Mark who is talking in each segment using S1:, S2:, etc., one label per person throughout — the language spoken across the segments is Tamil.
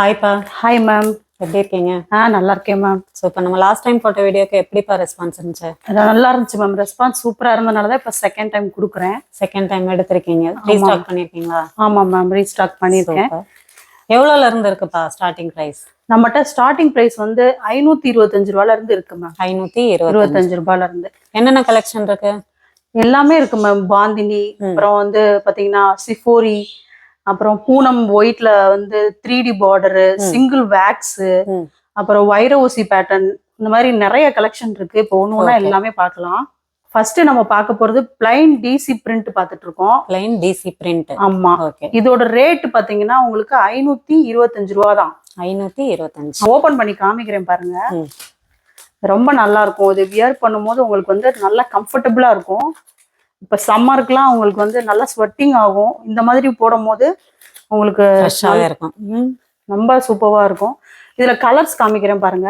S1: ஹாய்ப்பா
S2: ஹாய் மேம்
S1: எப்படி இருக்கீங்க?
S2: ஆ நல்லா இருக்கேன் மேம்
S1: ஸோ இப்போ நம்ம லாஸ்ட் டைம் போட்ட வீடியோக்கு எப்படிப்பா ரெஸ்பான்ஸ் இருந்துச்சு?
S2: நல்லா இருந்துச்சு மேம் ரெஸ்பான்ஸ் சூப்பரா இருந்தனால தான் இப்போ செகண்ட் டைம் கொடுக்குறேன்.
S1: செகண்ட் டைம் எடுத்திருக்கீங்க. ரீஸ்டாக் பண்ணியிருக்கீங்களா
S2: ஆமாம் மேம் ரீஸ்டாக் பண்ணியிருக்கேன்.
S1: எவ்வளோல இருந்து இருக்குப்பா ஸ்டார்டிங் ப்ரைஸ்
S2: நம்மகிட்ட ஸ்டார்டிங் பிரைஸ் வந்து ஐநூத்தி இருபத்தஞ்சு ரூபால இருந்து இருக்கு மேம்
S1: இருபது
S2: இருபத்தஞ்சு. ரூபால இருந்து.
S1: என்னென்ன கலெக்ஷன் இருக்கு?
S2: எல்லாமே இருக்கு மேம் பாந்தினி அப்புறம் வந்து பாத்தீங்கன்னா சிஃபோரி அப்புறம் பூனம் ஒயிட்ல வந்து த்ரீ டி பார்டரு சிங்கிள் வேக்ஸ். அப்புறம் வைர ஊசி பேட்டர்ன் இந்த மாதிரி நிறைய கலெக்ஷன் இருக்கு. இப்போ ஒன்று ஒன்றா எல்லாமே பார்க்கலாம். ஃபர்ஸ்ட் நம்ம பார்க்க போறது பிளைன் டிசி பிரிண்ட் பார்த்துட்டு இருக்கோம்.
S1: பிளைன் டிசி பிரிண்ட்
S2: ஆமா.
S1: ஓகே
S2: இதோட ரேட் பாத்தீங்கன்னா உங்களுக்கு ஐநூத்தி இருபத்தஞ்சு ரூபா தான்.
S1: ஐநூற்றி இருபத்தஞ்சு.
S2: ஓபன் பண்ணி காமிக்கிறேன் பாருங்க. ரொம்ப நல்லா இருக்கும். இது வியர் பண்ணும்போது உங்களுக்கு வந்து நல்லா கம்ஃபர்டபுளா இருக்கும். இப்ப சம்மருக்குலாம் உங்களுக்கு வந்து நல்லா ஸ்வெட்டிங் ஆகும். இந்த மாதிரி போடும் போது உங்களுக்கு
S1: இருக்கும்.
S2: ரொம்ப சூப்பரா இருக்கும். இதுல கலர்ஸ் காமிக்கிறேன் பாருங்க.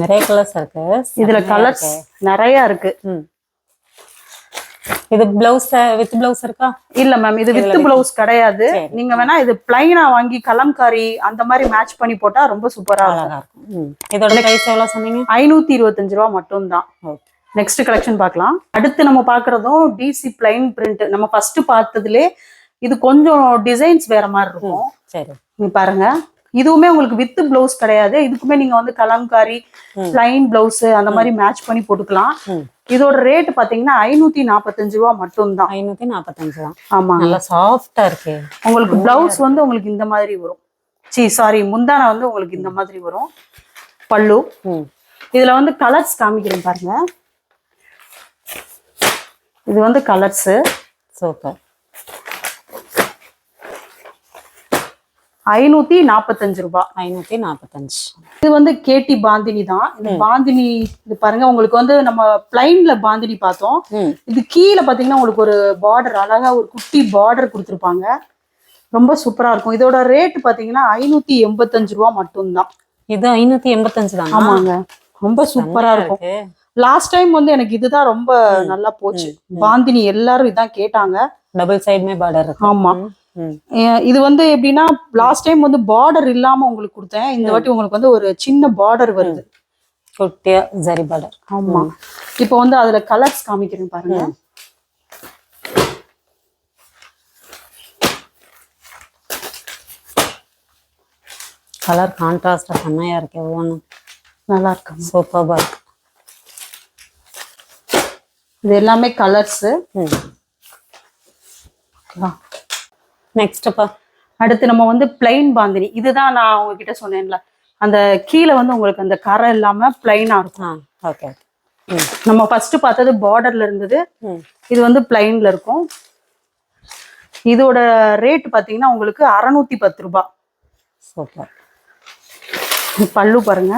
S1: நிறைய கலர்ஸ் இருக்கு.
S2: இதுல கலர்ஸ். நிறைய இருக்கு.
S1: இது பிளவுஸ் வித் பிளவுஸ் இருக்கா?
S2: இல்ல மேம் இது வித் பிளவுஸ் கிடையாது. நீங்க வேணா இது பிளைனா வாங்கி கலம்காரி அந்த மாதிரி மேட்ச் பண்ணி போட்டா ரொம்ப சூப்பரா இருக்கும்.
S1: அழகா இருக்கும். இதோட ப்ரைஸ் எவ்வளோ சொன்னீங்க?
S2: ஐநூத்தி இருபத்தஞ்சு ரூபா மட்டும்தான்.
S1: ஓகே.
S2: நெக்ஸ்ட் கலெக்ஷன் பார்க்கலாம். அடுத்து நம்ம பார்க்கறதும் டிசி பிளைன் பிரிண்ட் நம்ம ஃபர்ஸ்ட் பார்த்ததுலே இது கொஞ்சம் டிசைன்ஸ் வேற மாதிரி இருக்கும்.
S1: சரி.
S2: நீங்க பாருங்க. இதுவுமே உங்களுக்கு வித் பிளவுஸ் கிடையாது. இதுக்குமே நீங்க வந்து கலம்காரி பிளைன் பிளவுஸ் அந்த மாதிரி மேட்ச் பண்ணி போட்டுக்கலாம். இதோட ரேட் பாத்தீங்கன்னா ஐநூத்தி நாற்பத்தஞ்சு ரூபா மட்டும்தான்.
S1: ஐநூற்றி நாற்பத்தஞ்சு தான்
S2: ஆமா
S1: நல்லா சாஃப்டா இருக்கு.
S2: உங்களுக்கு பிளவுஸ் வந்து உங்களுக்கு இந்த மாதிரி வரும். சி சாரி முந்தான வந்து உங்களுக்கு இந்த மாதிரி வரும். பல்லு. இதுல வந்து கலர்ஸ் காமிக்கிறேன் பாருங்க. இது வந்து கலர்ஸ்
S1: சூப்பர்
S2: ஐநூத்தி நாற்பத்தஞ்சு ரூபாய்
S1: ஐநூற்றி நாற்பத்தஞ்சு
S2: இது வந்து கேடி பாந்தினி தான். இந்த பாந்தினி இது பாருங்க உங்களுக்கு வந்து நம்ம பிளைன்ல பாந்தினி பார்த்தோம். இது கீழே பாத்தீங்கன்னா உங்களுக்கு ஒரு பார்டர் அழகா ஒரு குட்டி பார்டர் கொடுத்துருப்பாங்க. ரொம்ப சூப்பரா இருக்கும். இதோட ரேட் பாத்தீங்கன்னா ஐநூத்தி எண்பத்தஞ்சு ரூபா மட்டும்தான்.
S1: இது ஐநூற்றி எண்பத்தஞ்சு தான்?
S2: ஆமாங்க. ரொம்ப சூப்பரா இருக்கும்.
S1: இருக்கு.
S2: லாஸ்ட் டைம் வந்து எனக்கு இதுதான் ரொம்ப நல்லா போச்சு. பாந்தினி எல்லாரும் இதான் கேட்டாங்க.
S1: டபுள் சைடுமே பார்டர்
S2: ஆமா. இது வந்து எப்படின்னா லாஸ்ட் டைம் வந்து பார்டர் இல்லாம உங்களுக்கு கொடுத்தேன். இந்த வாட்டி உங்களுக்கு வந்து ஒரு சின்ன பார்டர் வருது.
S1: குட்டியா ஜரி பார்டர்
S2: ஆமா. இப்போ வந்து அதுல கலர்ஸ் காமிக்கிறேன் பாருங்க.
S1: கலர் கான்ட்ராஸ்டா செம்மையா இருக்கு ஒவ்வொன்றும்
S2: நல்லா இருக்கு?
S1: சூப்பர்பா இருக்கு
S2: இது எல்லாமே கலர்ஸ்
S1: நெக்ஸ்ட்ப்பா
S2: அடுத்து நம்ம வந்து பிளைன் பாந்தினி. இதுதான் நான் உங்ககிட்ட சொன்னேன்ல. அந்த கீழே வந்து உங்களுக்கு அந்த கரை இல்லாம பிளைனா இருக்கும்.
S1: ஓகே
S2: நம்ம ஃபர்ஸ்ட் பார்த்தது பார்டர்ல இருந்தது. இது வந்து பிளைன்ல இருக்கும். இதோட ரேட் பாத்தீங்கன்னா உங்களுக்கு அறநூத்தி பத்து ரூபாய்
S1: சூப்பர்
S2: பல்லு பாருங்க.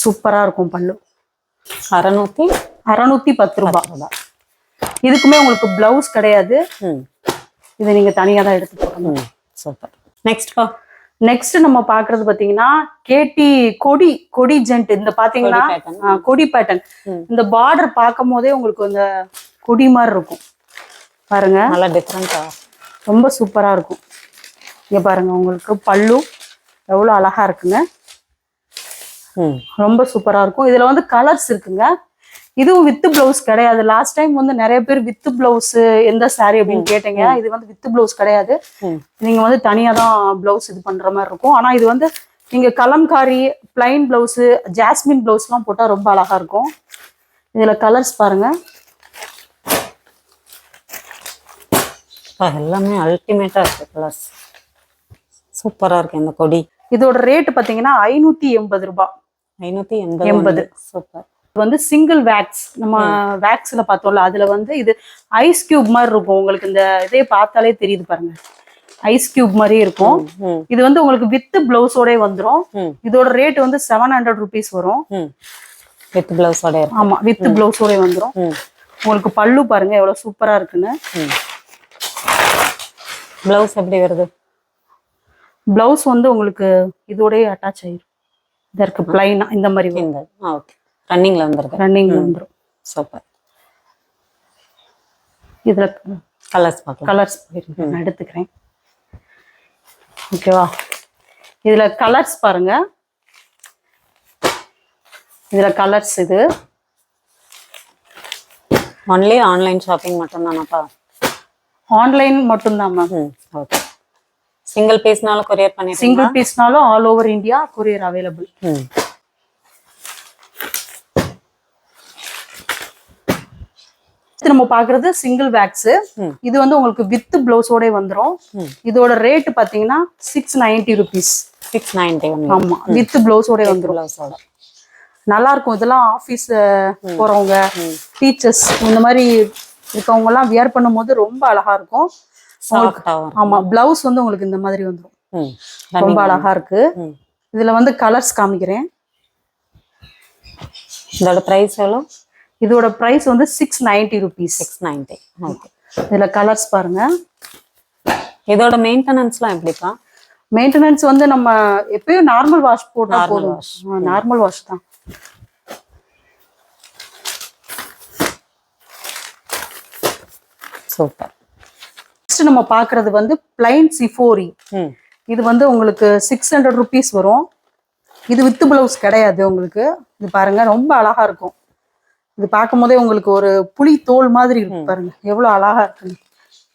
S2: சூப்பரா இருக்கும் பல்லு.
S1: அறநூற்றி
S2: அறநூத்தி பத்து ரூபாய் இதுக்குமே உங்களுக்கு பிளவுஸ் கிடையாது. இதை நீங்க தனியா தான் எடுத்து போடணும்.
S1: சூப்பர். நெக்ஸ்ட்ப்பா
S2: நெக்ஸ்ட் நம்ம பாக்குறது பாத்தீங்கன்னா கேடி கொடி கொடி ஜென்ட் இந்த பாத்தீங்கன்னா
S1: கொடி
S2: பேட்டர்ன். இந்த பார்டர் பார்க்கும் போதே உங்களுக்கு இந்த கொடி மாதிரி இருக்கும். பாருங்க.
S1: நல்லா டிஃப்ரெண்ட்டா
S2: ரொம்ப சூப்பரா இருக்கும். இங்க பாருங்க உங்களுக்கு பல்லு எவ்வளவு அழகா இருக்குங்க. ரொம்ப சூப்பரா இருக்கும். இதுல வந்து கலர்ஸ் இருக்குங்க. இதுவும் வித் பிளவுஸ் கிடையாது. லாஸ்ட் டைம் வந்து நிறைய பேர் வித் பிளவுஸ் எந்த saree அப்படின்னு கேட்டீங்க. இது வந்து வித் பிளவுஸ் கிடையாது. நீங்க வந்து தனியா தான் பிளவுஸ் இது பண்ற மாதிரி இருக்கும். ஆனா இது வந்து நீங்க கலம்காரி பிளைன் பிளவுஸ் ஜாஸ்மின் பிளவுஸ்லாம் போட்டா ரொம்ப அழகா இருக்கும். இதுல கலர்ஸ் பாருங்க.
S1: எல்லாமே அல்டிமேட்டா இருக்கு கலர்ஸ் சூப்பரா இருக்கு இந்த கொடி.
S2: இதோட ரேட் பாத்தீங்கன்னா ஐநூத்தி எண்பது ரூபாய்.
S1: ஐநூத்தி எண்பது. சூப்பர்
S2: வந்து சிங்கிள் வேக்ஸ் நம்ம வேக்ஸ்ல பார்த்தோம்ல அதுல வந்து இது ஐஸ் கியூப் மாதிரி இருக்கும். உங்களுக்கு இந்த இதே பார்த்தாலே தெரியுது பாருங்க. ஐஸ் கியூப் மாதிரி இருக்கும். இது வந்து உங்களுக்கு வித் பிளவுஸோட வந்துரும்.
S1: ம்.
S2: இதோட ரேட் வந்து செவன் ஹண்ட்ரட் ருபீஸ் வரும்.
S1: வித் பிளவுஸோட
S2: ஆமா வித் பிளவுஸோட வந்துரும்.
S1: ம்.
S2: உங்களுக்கு பல்லு பாருங்க எவ்வளவு சூப்பரா இருக்குன்னு.
S1: பிளவுஸ் எப்படி வருது?
S2: பிளவுஸ் வந்து உங்களுக்கு இதோடய அட்டாச் ஆயிரும். இதற்கு பிளைனா இந்த மாதிரி
S1: ஆ ஓகே ரன்னிங்ல வந்துருது.
S2: ரன்னிங் வந்துரும்.
S1: சூப்பர்
S2: இதுல
S1: கலர்ஸ் பார்க்கலாம்.
S2: கலர்ஸ் நான் எடுத்துக்கிறேன். ஓகேவா இதுல கலர்ஸ் பாருங்க. இதுல கலர்ஸ் இது.
S1: ஒன்லி ஆன்லைன் ஷாப்பிங் மட்டும் தானப்பா
S2: ஆன்லைன் மட்டும்தான் மேம்
S1: ம் ஓகே சிங்கிள் பீஸ்னாலும் கொரியர் பண்ணிருக்கீங்க
S2: single பீஸ்னாலும் all over India courier available
S1: ம்
S2: இது நம்ம பாக்குறது சிங்கிள் வேக்ஸ். இது வந்து உங்களுக்கு வித் பிளவுஸோட வந்துரும். இதோட ரேட் பாத்தீங்கன்னா six ninety rupees
S1: six ninety
S2: ஆமா வித் பிளவுஸோட வந்துரும்.
S1: பிளவுஸோட
S2: நல்லா இருக்கும் இதெல்லாம் ஆஃபீஸ் போறவங்க டீச்சர்ஸ் இந்த மாதிரி இருக்கவங்க எல்லாம் வியர் பண்ணும்போது ரொம்ப அழகா இருக்கும். ஆமா பிளவுஸ் வந்து உங்களுக்கு இந்த மாதிரி வந்துரும். ரொம்ப அழகா இருக்கு. இதுல வந்து கலர்ஸ் காமிக்கிறேன்.
S1: இதோட ப்ரைஸ் எவ்வளோ
S2: இதோட பிரைஸ் வந்து six ninety rupees
S1: six ninety okay.
S2: இதுல கலர்ஸ் பாருங்க.
S1: இதோட மெயின்டெனன்ஸ்லாம் எப்படிப்பா?
S2: மெயின்டெனன்ஸ் வந்து நம்ம எப்பயும் நார்மல் வாஷ் போட்டா போதும்.
S1: wash.
S2: நார்மல் வாஷ் தான்.
S1: சூப்பர்.
S2: நெக்ஸ்ட் நம்ம பாக்குறது வந்து பிளைன் சிஃபோரி இது வந்து உங்களுக்கு சிக்ஸ் ஹண்ட்ரட் ருபீஸ் வரும். இது வித் பிளவுஸ் கிடையாது உங்களுக்கு. இது பாருங்க ரொம்ப அழகா இருக்கும். இது பார்க்கும் போதே உங்களுக்கு ஒரு புலி தோல் மாதிரி இருக்கு பாருங்க. எவ்வளவு அழகா இருக்கு.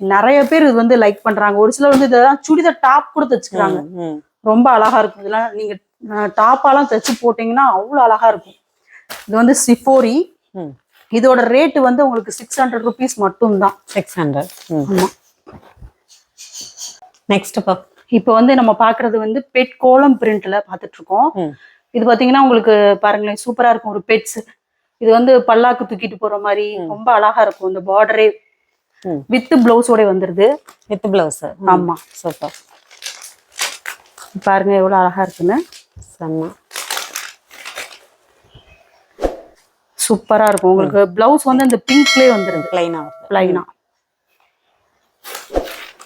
S2: நிறைய பேர் இது வந்து லைக் பண்றாங்க. ஒரு சிலர் வந்து இதெல்லாம் சுடிதார் டாப் கூட தச்சுக்கிறாங்க ரொம்ப அழகா இருக்கும். இதெல்லாம் நீங்க டாப்பாலாம் தச்சு போட்டீங்கன்னா அவ்வளோ அழகா இருக்கும். இது வந்து சிஃபோரி இதோட ரேட் வந்து உங்களுக்கு சிக்ஸ் ஹண்ட்ரட் ருபீஸ் மட்டும்தான்.
S1: சிக்ஸ் ஹண்ட்ரட்
S2: ஆமா.
S1: நெக்ஸ்ட்ப்பா
S2: இப்போ வந்து நம்ம பார்க்கிறது வந்து பெட் கோலம் பிரிண்ட்ல பார்த்துட்டு இருக்கோம். இது பாத்தீங்கன்னா உங்களுக்கு பாருங்களேன் சூப்பரா இருக்கும். ஒரு பெட்ஸ் இது வந்து பல்லாக்கு தூக்கிட்டு போற மாதிரி ரொம்ப அழகா இருக்கும். இந்த பார்டரே. வித் பிளவுஸோட வந்துருது.
S1: வித் பிளவுஸ்
S2: ஆமா.
S1: சூப்பர்.
S2: பாருங்க எவ்வளவு அழகா இருக்குன்னு.
S1: செம்ம.
S2: சூப்பரா இருக்கும். உங்களுக்கு பிளவுஸ் வந்து இந்த பிங்க்லயே வந்துருது.
S1: வருது.
S2: லைனா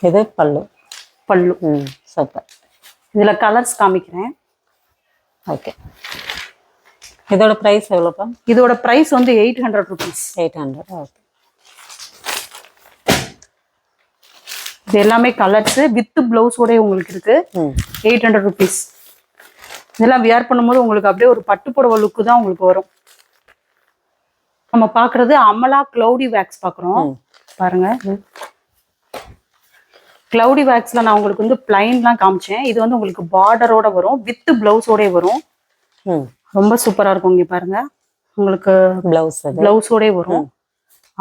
S1: இது பல்லு.
S2: பல்லு.
S1: சூப்பர்.
S2: இதுல கலர்ஸ் காமிக்கிறேன்.
S1: ஓகே இதோட ப்ரைஸ் எவ்வளோப்பா
S2: இதோட பிரைஸ் வந்து eight hundred rupees
S1: eight hundred okay
S2: இது எல்லாமே கலர்ஸ் வித் பிளவுஸோட உங்களுக்கு இருக்கு. எயிட் ஹண்ட்ரட் ருபீஸ் இதெல்லாம் வியர் பண்ணும்போது உங்களுக்கு அப்படியே ஒரு பட்டு புடவை லுக்கு தான் உங்களுக்கு வரும். நம்ம பார்க்கிறது அமலா கிளவுடி வேக்ஸ் பார்க்குறோம்.
S1: ம்.
S2: பாருங்க. கிளவுடி வேக்ஸ்ல நான் உங்களுக்கு வந்து பிளைன்லாம் காமிச்சேன். இது வந்து உங்களுக்கு பார்டரோட வரும். வித் பிளவுஸோட வரும். ரொம்ப சூப்பரா இருக்கும் இங்க பாருங்க. உங்களுக்கு
S1: ப்ளவுஸ்
S2: பிளவுஸோட வரும்.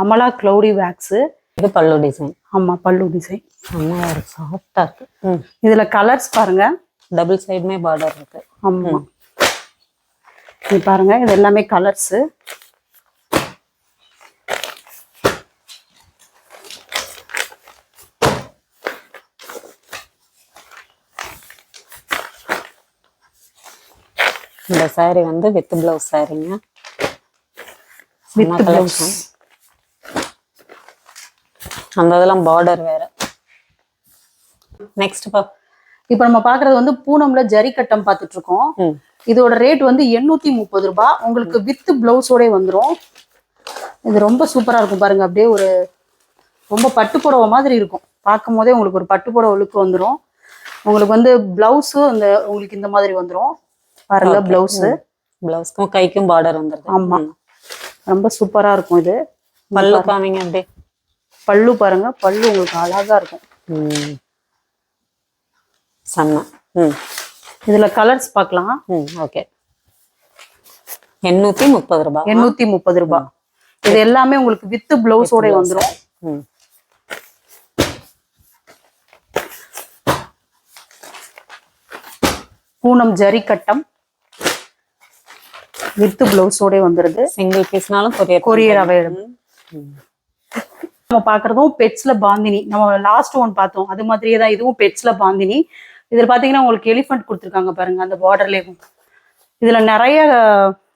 S2: அமலா கிளவுடி வேக்ஸ்.
S1: இது பல்லு டிசைன்
S2: ஆமா பல்லு டிசைன்
S1: இருக்கு சாஃப்டாக இருக்கு.
S2: இதுல கலர்ஸ் பாருங்க.
S1: டபுள் சைடுமே பார்டர் இருக்கு.
S2: ஆமா. இது பாருங்க இது எல்லாமே கலர்ஸ்
S1: இந்த saree வந்து வித் பிளவுஸ் சாரீங்க
S2: With blouse.
S1: அந்த இதெல்லாம் பார்டர் வேற. நெக்ஸ்ட் பா.
S2: இப்போ நம்ம பாக்குறது வந்து பூனம்ல ஜரி கட்டம் பார்த்துட்டு இருக்கோம் இதோட ரேட் வந்து எண்ணூத்தி முப்பது ரூபாய் உங்களுக்கு வித் பிளவுஸோட வந்துரும். இது ரொம்ப சூப்பரா இருக்கும் பாருங்க. அப்படியே ஒரு ரொம்ப பட்டு புடவை மாதிரி இருக்கும். பார்க்கும் போதே உங்களுக்கு ஒரு பட்டு புடவை லுக்கு வந்துரும். உங்களுக்கு வந்து பிளவுஸும் இந்த உங்களுக்கு இந்த மாதிரி வந்துரும். பாருங்க பிளவுஸ்
S1: பிளவுஸ்க்கும் கைக்கும் பார்டர் வந்துருது.
S2: ஆமா. ரொம்ப சூப்பரா இருக்கும் இது.
S1: பல்லு காமிங்க அப்படியே.
S2: பல்லு பாருங்க பல்லு உங்களுக்கு அழகா இருக்கும்.
S1: செம்ம. ம்.
S2: இதுல கலர்ஸ் பார்க்கலாம்.
S1: ம் ஓகே எண்ணூத்தி முப்பது ரூபாய்
S2: எண்ணூத்தி முப்பது ரூபாய் இது எல்லாமே உங்களுக்கு வித் பிளவுஸோட வந்துரும்.
S1: ம்.
S2: பூனம் ஜரி கட்டம் வித் பிளவுஸோட வந்துருது.
S1: சிங்கிள் பீஸ்னாலும் கொரியர்
S2: கொரியர் அவைலபிள் நம்ம பாக்குறதும் பெட்ஸ்ல பாந்தினி. நம்ம லாஸ்ட் ஒன் பார்த்தோம். அது மாதிரியே தான் இதுவும் பெட்ஸ்ல பாந்தினி. இதுல பாத்தீங்கன்னா உங்களுக்கு எலிஃபண்ட் கொடுத்துருக்காங்க பாருங்க அந்த பார்டர்லேயும் இதுல நிறைய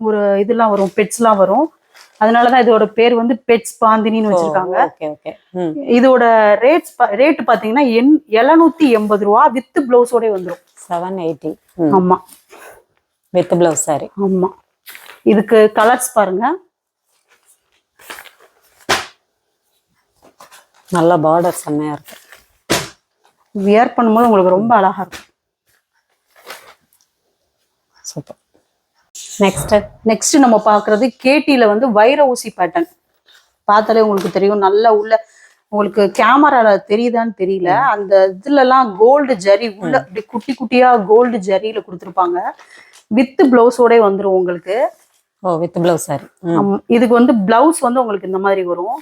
S2: ஒரு இதெல்லாம் வரும் பெட்ஸ்லாம் வரும். அதனாலதான் இதோட பேர் வந்து பெட்ஸ் பாந்தினின்னு வச்சிருக்காங்க.
S1: ஓகே ஓகே ம்.
S2: இதோட ரேட்ஸ் ரேட் பாத்தீங்கன்னா எண் எழுநூத்தி எண்பது ரூபா வித் பிளவுஸோட வந்துரும்.
S1: செவன் எயிட்டி
S2: ஆமா.
S1: வித் பிளவுஸ் சாரி
S2: ஆமா. இதுக்கு கலர்ஸ் பாருங்க.
S1: நல்ல பார்டர் செம்மையா இருக்கு.
S2: வியர் பண்ணும்போது உங்களுக்கு ரொம்ப அழகா இருக்கும்.
S1: சூப்பர் நெக்ஸ்ட்
S2: நெக்ஸ்ட் நம்ம பார்க்கிறது கேட்டியில வந்து வைர ஊசி பேட்டர்ன் பார்த்தாலே உங்களுக்கு தெரியும் நல்லா உள்ள உங்களுக்கு கேமரால தெரியுதான்னு தெரியல. அந்த இதுலலாம் கோல்டு ஜரி உள்ள அப்படி குட்டி குட்டியா கோல்டு ஜரியில கொடுத்துருப்பாங்க. வித் பிளவுஸோட வந்துரும் உங்களுக்கு.
S1: ஓ வித் பிளவுஸ் சாரி
S2: இதுக்கு வந்து பிளவுஸ் வந்து உங்களுக்கு இந்த மாதிரி வரும்.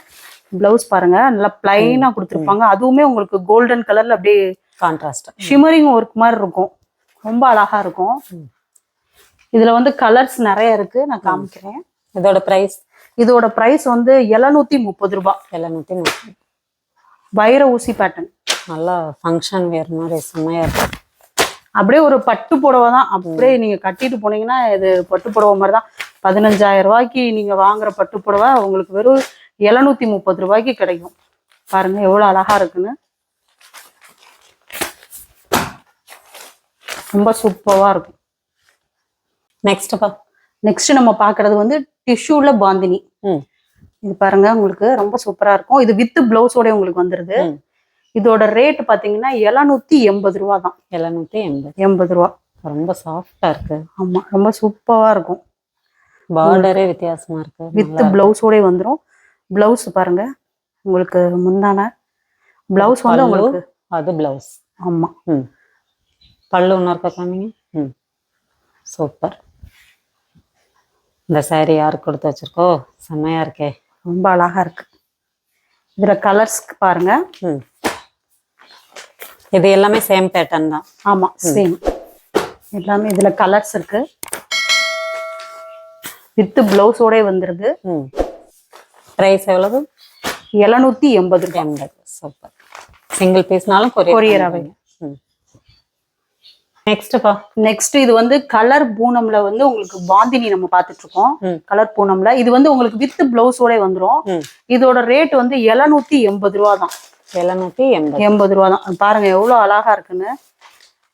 S2: பிளவுஸ் பாருங்க நல்லா பிளைனா கொடுத்துருப்பாங்க. அதுவுமே உங்களுக்கு கோல்டன் கலர்ல அப்படியே
S1: கான்ட்ராஸ்ட்
S2: ஷிமரிங் ஒர்க் மாதிரி இருக்கும். ரொம்ப அழகா இருக்கும். இதுல வந்து கலர்ஸ் நிறைய இருக்கு. நான் காமிக்கிறேன்.
S1: இதோட பிரைஸ்
S2: இதோட பிரைஸ் வந்து எழுநூத்தி முப்பது ரூபாய்
S1: எழுநூத்தி முப்பது.
S2: வைர ஊசி பேட்டர்ன்
S1: நல்லா ஃபங்க்ஷன் வேர் மாதிரி செம்மையா இருக்கும்
S2: அப்படியே ஒரு பட்டு புடவை தான் அப்படியே நீங்க கட்டிட்டு போனீங்கன்னா இது பட்டு புடவை மாதிரி தான் பதினஞ்சாயிரம் ரூபாய்க்கு நீங்க வாங்குற பட்டு புடவை உங்களுக்கு வெறும் எழுநூத்தி முப்பது ரூபாய்க்கு கிடைக்கும். பாருங்க எவ்வளவு அழகா இருக்குன்னு. ரொம்ப சூப்பரா இருக்கும்.
S1: நெக்ஸ்ட் பா.
S2: நெக்ஸ்ட் நம்ம பார்க்கிறது வந்து டிஷ்யூல பாந்தினி. இது பாருங்க உங்களுக்கு ரொம்ப சூப்பரா இருக்கும். இது வித் பிளவுஸோட உங்களுக்கு வந்துருது. இதோட ரேட் பாத்தீங்கன்னா எழுநூத்தி எண்பது ரூபா தான்
S1: எழுநூத்தி எண்பது.
S2: எண்பது ரூபா.
S1: ரொம்ப சாஃப்டா இருக்கு.
S2: ஆமா ரொம்ப சூப்பரா இருக்கும்.
S1: பார்டரே வித்தியாசமா இருக்கு
S2: வித்
S1: நல்லா
S2: பிளவுஸோட வந்துரும். பிளவுஸ் பாருங்க உங்களுக்கு முந்தான பிளவுஸ் வந்து. உங்களுக்கு
S1: அது பிளவுஸ்
S2: ஆமா.
S1: ம். பல்லு ஒன்று இருக்க காமிங்க. ம். சூப்பர். இந்த saree யாருக்கு கொடுத்து வச்சிருக்கோ? செம்மையா இருக்கே.
S2: ரொம்ப அழகா இருக்கு. இதுல கலர்ஸ் பாருங்க.
S1: ம். இது எல்லாமே சேம் பேட்டர்ன் தான்.
S2: ஆமா சேம் எல்லாமே இதுல கலர்ஸ் இருக்கு. வித் பிளவுஸோட வந்துருது.
S1: ப்ரைஸ் எவ்வளவு?
S2: எழுநூத்தி எண்பது ரூபாய்
S1: எண்பது. சூப்பர். சிங்கிள் பீஸ்னாலும் கொரியர். ம். நெக்ஸ்ட்ப்பா
S2: நெக்ஸ்ட் இது வந்து கலர் பூனம்ல வந்து உங்களுக்கு பாந்தினி நம்ம பார்த்துட்டு இருக்கோம். கலர் பூனம்ல. இது வந்து உங்களுக்கு வித் பிளவுஸோட வந்துரும். இதோட ரேட் வந்து எழுநூத்தி எண்பது ரூபா தான்.
S1: எழுநூத்தி எண்பது.
S2: எண்பது ரூபா தான். பாருங்க எவ்வளவு அழகா இருக்குன்னு.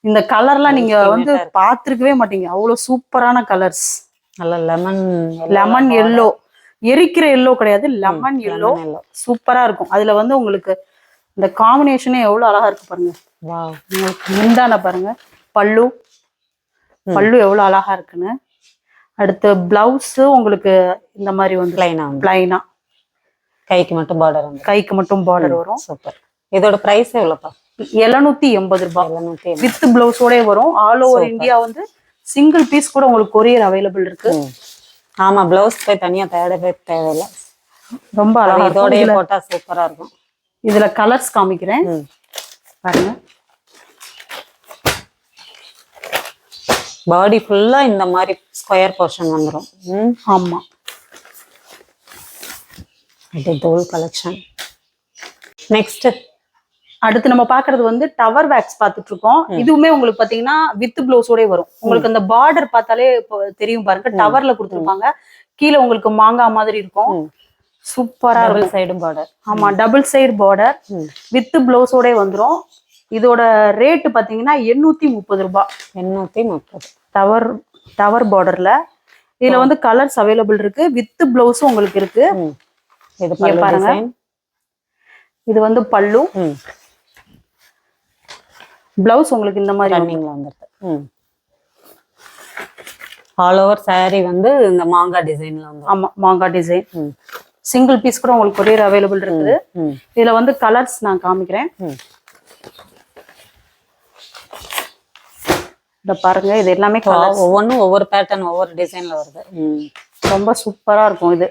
S2: இந்த கலர்லாம் நீங்க வந்து பார்த்திருக்கவே மாட்டீங்க. அவ்வளவு சூப்பரான கலர்ஸ்
S1: நல்ல லெமன்
S2: லெமன் எல்லோ எரிக்கிற எல்லோ கிடையாது. லெமன் எல்லோ சூப்பரா இருக்கும். அதுல வந்து உங்களுக்கு இந்த காம்பினேஷனே எவ்வளவு அழகா இருக்கு பாருங்க. உங்களுக்கு முந்தான பாருங்க. பல்லு. பல்லு எவ்வளவு அழகா இருக்குன்னு. அடுத்து பிளவுஸ் உங்களுக்கு இந்த மாதிரி வந்து
S1: வந்து.
S2: பிளைனா
S1: கைக்கு மட்டும் பார்டர்
S2: கைக்கு மட்டும் பார்டர் வரும்.
S1: சூப்பர் இதோட பிரைஸ் எவ்வளோப்பா
S2: எழுநூத்தி எண்பது ரூபாய். வித் பிளவுஸோட வரும். ஆல் ஓவர் இந்தியா வந்து சிங்கிள் பீஸ் கூட உங்களுக்கு கொரியர் அவைலபிள் இருக்கு.
S1: ஆமா பிளவுஸ் போய் தனியா தேடவே தேவையில்லை.
S2: ரொம்ப
S1: அது
S2: அழகா
S1: இதோடயே போட்டா சூப்பரா இருக்கும்.
S2: இதுல கலர்ஸ் காமிக்கிறேன். பாருங்க.
S1: பாடி ஃபுல்லா இந்த மாதிரி ஸ்கொயர் போர்ஷன் வந்துரும். ம்.
S2: ஆமா.
S1: இது தோல் கலெக்ஷன் நெக்ஸ்ட்
S2: அடுத்து நம்ம பாக்குறது வந்து டவர் வேக்ஸ் பார்த்துட்டு இருக்கோம் இதுவுமே உங்களுக்கு பாத்தீங்கன்னா வித் பிளவுஸோட வரும். உங்களுக்கு அந்த பார்டர் பார்த்தாலே தெரியும் பாருங்க. டவர்ல கொடுத்துருப்பாங்க. கீழே உங்களுக்கு மாங்காய் மாதிரி இருக்கும். சூப்பரா இருக்கும்.
S1: சைடு பார்டர்
S2: ஆமா டபுள் சைடு பார்டர். வித் பிளவுஸோட வந்துரும். இதோட ரேட் பாத்தீங்கன்னா எண்ணூத்தி முப்பது ரூபாய்
S1: எண்ணூத்தி முப்பது.
S2: டவர் டவர் பார்டர்ல இதுல வந்து கலர்ஸ் அவைலபிள் இருக்கு. வித் பிளவுஸும் உங்களுக்கு இருக்கு.
S1: இது
S2: பாருங்க. இது வந்து பல்லு. பிளவுஸ் உங்களுக்கு இந்த மாதிரி.
S1: ரன்னிங்ல வந்துருது. ஆல் ஓவர் saree வந்து இந்த மாங்காய் டிசைன்ல வந்துரும்.
S2: ஆமா மாங்காய் டிசைன் சிங்கிள் பீஸ் கூட உங்களுக்கு கொரியர் அவைலபிள் இருக்குது. இதுல வந்து கலர்ஸ் நான் காமிக்கிறேன். இத பாருங்க இது எல்லாமே
S1: ஒவ்வொன்றும் ஒவ்வொரு பேட்டர்ன் ஒவ்வொரு டிசைன்ல வருது.
S2: ரொம்ப சூப்பரா இருக்கும் இது.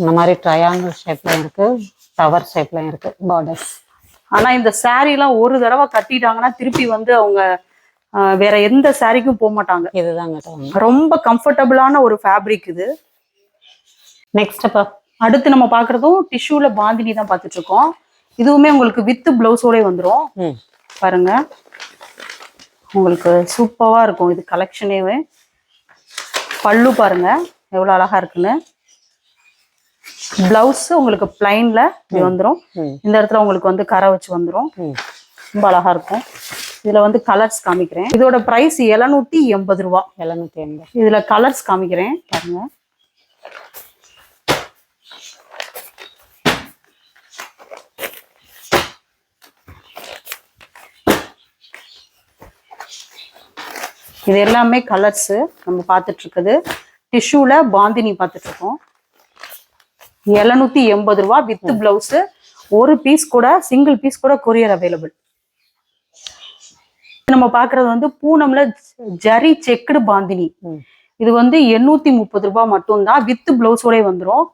S1: இந்த மாதிரி ட்ரையாங்கிள் ஷேப்ல இருக்கு டவர் ஷேப்ல இருக்கு பார்டர்ஸ்
S2: ஆனா இந்த எல்லாம் ஒரு தடவை கட்டிட்டாங்கன்னா திருப்பி வந்து அவங்க வேற எந்த சாரிக்கும் போக மாட்டாங்க.
S1: இதுதான் கட்டுவாங்க
S2: ரொம்ப கம்ஃபர்டபுளான ஒரு ஃபேப்ரிக் இது.
S1: நெக்ஸ்ட்ப்பா
S2: அடுத்து நம்ம பாக்குறதும் டிஷ்யூல பாந்தினி தான் பார்த்துட்டு இருக்கோம் இதுவுமே உங்களுக்கு வித் பிளவுஸோட வந்துரும்.
S1: ம்.
S2: பாருங்க. உங்களுக்கு சூப்பரா இருக்கும் இது கலெக்ஷனேவே பல்லு பாருங்க எவ்வளவு அழகா இருக்குன்னு. பிளவுஸ் உங்களுக்கு பிளைன்ல
S1: வந்துடும்
S2: இந்த இடத்துல உங்களுக்கு வந்து கரை வச்சு
S1: வந்துடும்
S2: ரொம்ப அழகா இருக்கும். இதுல வந்து கலர்ஸ் காமிக்கிறேன். இதோட பிரைஸ் எழுநூத்தி எண்பது ரூபா.
S1: எழுநூத்தி எண்பது.
S2: இதுல கலர்ஸ் காமிக்கிறேன். பாருங்க. இது எல்லாமே கலர்ஸு நம்ம பார்த்துட்டு இருக்குது. டிஷ்யூவில் பாந்தினி பார்த்துட்ருக்கோம் எழுநூத்தி எண்பது ரூபா வித் பிளவுஸ் ஒரு பீஸ் கூட சிங்கிள் பீஸ் கூட கொரியர் அவைலபிள் நம்ம பார்க்கிறது வந்து பூனம்ல ஜரி செக்குடு பாந்தினி. இது வந்து எண்ணூத்தி முப்பது ரூபாய் மட்டும்தான். வித் பிளவுஸோட வந்துரும்.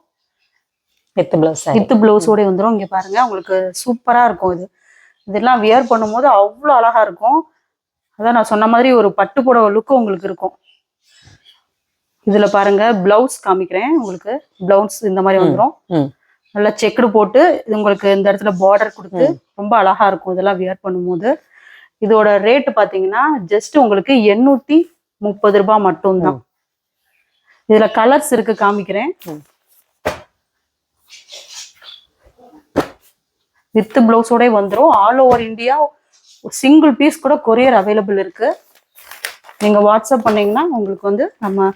S1: வித் பிளவுஸ்
S2: வித் பிளவுஸோட வந்துரும். இங்க பாருங்க உங்களுக்கு சூப்பரா இருக்கும் இது. இதெல்லாம் வியர் பண்ணும்போது அவ்வளோ அழகா இருக்கும். அதான் நான் சொன்ன மாதிரி ஒரு பட்டு புடவை லுக்கு உங்களுக்கு இருக்கும். இதுல பாருங்க பிளவுஸ் காமிக்கிறேன். உங்களுக்கு பிளவுஸ் இந்த மாதிரி வந்துரும்.
S1: ம்.
S2: நல்லா செக்குடு போட்டு இது உங்களுக்கு இந்த இடத்துல பார்டர் கொடுத்து ரொம்ப அழகா இருக்கும். இதெல்லாம் வியர் பண்ணும்போது. இதோட ரேட் பாத்தீங்கன்னா ஜஸ்ட் உங்களுக்கு எண்ணூத்தி முப்பது ரூபாய் மட்டும்தான். இதுல கலர்ஸ் இருக்கு காமிக்கிறேன். வித் பிளவுஸோட வந்துரும். All over India single piece கூட கொரியர் அவைலபிள் இருக்கு. நீங்க வாட்ஸ்அப் பண்ணீங்கன்னா உங்களுக்கு வந்து நம்ம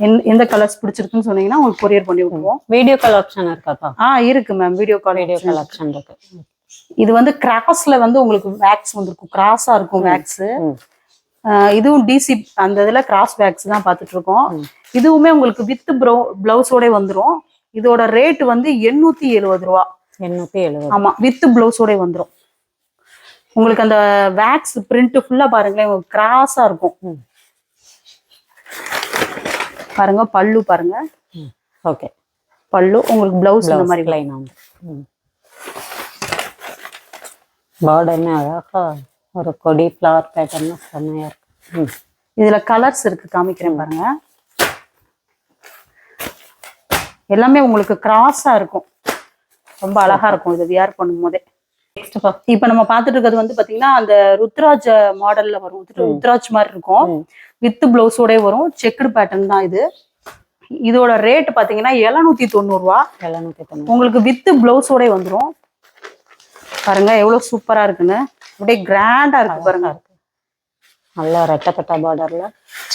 S2: எந்த- கலர்ஸ் பிடிச்சிருக்குன்னு சொன்னீங்கன்னா உங்களுக்கு கொரியர் பண்ணி விடுவோம்
S1: வீடியோ கால் ஆப்ஷன் இருக்காப்பா
S2: ஆ இருக்கு ma'am video call
S1: video call option இருக்கு.
S2: இது வந்து கிராஸ்ல வந்து உங்களுக்கு வேக்ஸ் வந்திருக்கும். கிராஸா இருக்கும் வேக்ஸ். இதுவும் டிசி அந்த இதுல கிராஸ் வேக்ஸ் தான் பார்த்துட்டு இருக்கோம் இதுவுமே உங்களுக்கு வித் ப்ரௌ பிளவுஸோட வந்துரும். இதோட ரேட் வந்து எண்ணூத்தி எழுபது ரூபா.
S1: எண்ணூத்தி எழுபது
S2: ஆமா வித் பிளவுஸோட வந்துரும். உங்களுக்கு அந்த வேக்ஸ் பிரிண்ட் ஃபுல்லா பாருங்களேன் கிராஸா இருக்கும். பாருங்க பல்லு பாருங்க.
S1: ஓகே.
S2: பல்லு உங்களுக்கு பிளவுஸ் இந்த மாதிரி
S1: லைன் வந்து. பார்டர்னு அழகா ஒரு கொடி ஃப்ளவர் பேட்டர்னு செம்மையா இருக்கு.
S2: இதுல கலர்ஸ் இருக்கு காமிக்கிறேன் பாருங்க. எல்லாமே உங்களுக்கு கிராஸா இருக்கும். ரொம்ப அழகா இருக்கும் இது வியர் பண்ணும்போதே.
S1: நெக்ஸ்ட் பா
S2: இப்ப நம்ம பார்த்துட்டு இருக்கிறது வந்து பாத்தீங்கன்னா அந்த ருத்ராஜ் மாடல்ல வரும். ருத்ராஜ் மாதிரி இருக்கும். வித் பிளவுஸோட வரும். செக்குடு பேட்டர்ன் தான் இது. இதோட ரேட் பாத்தீங்கன்னா எழுநூத்தி தொண்ணூறு ரூபா. உங்களுக்கு வித் பிளவுஸோட வந்துரும். பாருங்க எவ்வளவு சூப்பரா இருக்குன்னு. அப்படியே கிராண்டா இருக்கு பாருங்க.
S1: இருக்கு. நல்லா ரெட்டப்பட்ட பார்டர்ல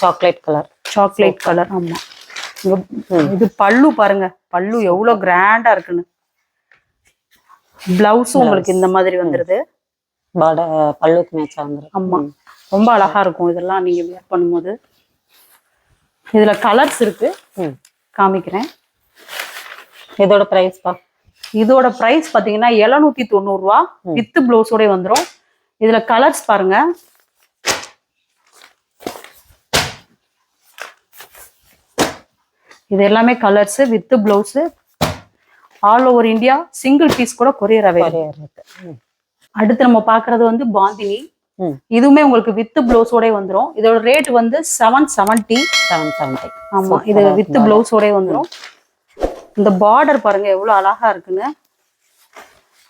S1: சாக்லேட் கலர்
S2: சாக்லேட் கலர் ஆமா. இது பல்லு பாருங்க. பல்லு எவ்வளவு கிராண்டா இருக்குன்னு. பிளவுஸும் உங்களுக்கு இந்த மாதிரி வந்துருது.
S1: பல்லுக்கு மேட்சா வந்துருக்கு
S2: ஆமா. ரொம்ப அழகா இருக்கும் இதெல்லாம் நீங்க வியர் பண்ணும்போது. இதுல கலர்ஸ் இருக்கு. காமிக்கிறேன்.
S1: இதோட பிரைஸ் பா?
S2: இதோட பிரைஸ் பாத்தீங்கன்னா எழுநூத்தி தொண்ணூறு ரூபா. வித் பிளவுஸோட வந்துரும். இதுல கலர்ஸ் பாருங்க. இது எல்லாமே colours with blouse all over India single piece கூட கொரியர் அவைலபிள்
S1: இருக்கு.
S2: அடுத்து நம்ம பாக்குறது வந்து பாந்தினி. இதுவுமே உங்களுக்கு வித் பிளவுஸோட வந்துரும். இதோட ரேட் வந்து செவன் செவன்ட்டி
S1: செவன் செவன்டி
S2: ஆமா இது வித் பிளவுஸோட வந்துரும். இந்த பார்டர் பாருங்க எவ்வளவு அழகா இருக்குன்னு.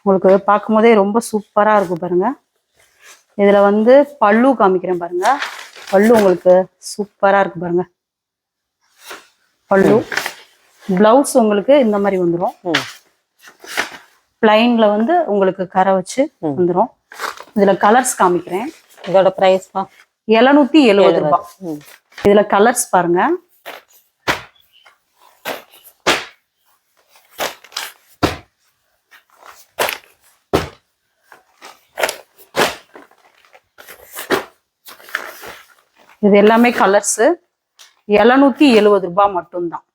S2: உங்களுக்கு பார்க்கும்போதே ரொம்ப சூப்பரா இருக்கும் பாருங்க. இதுல வந்து பல்லு காமிக்கிறேன் பாருங்க. பல்லு உங்களுக்கு சூப்பரா இருக்கு பாருங்க. பல்லு. பிளவுஸ் உங்களுக்கு இந்த மாதிரி வந்துரும்.
S1: ம்.
S2: பிளைன்ல வந்து உங்களுக்கு கரை வச்சு வந்துரும். இதுல கலர்ஸ் காமிக்கிறேன்.
S1: இதோட பிரைஸ்
S2: எழுநூத்தி எழுபது ரூபாய்
S1: ம்.
S2: இதுல கலர்ஸ் பாருங்க. இது எல்லாமே கலர்ஸ் எழுநூத்தி எழுபது ரூபாய் மட்டும்தான்.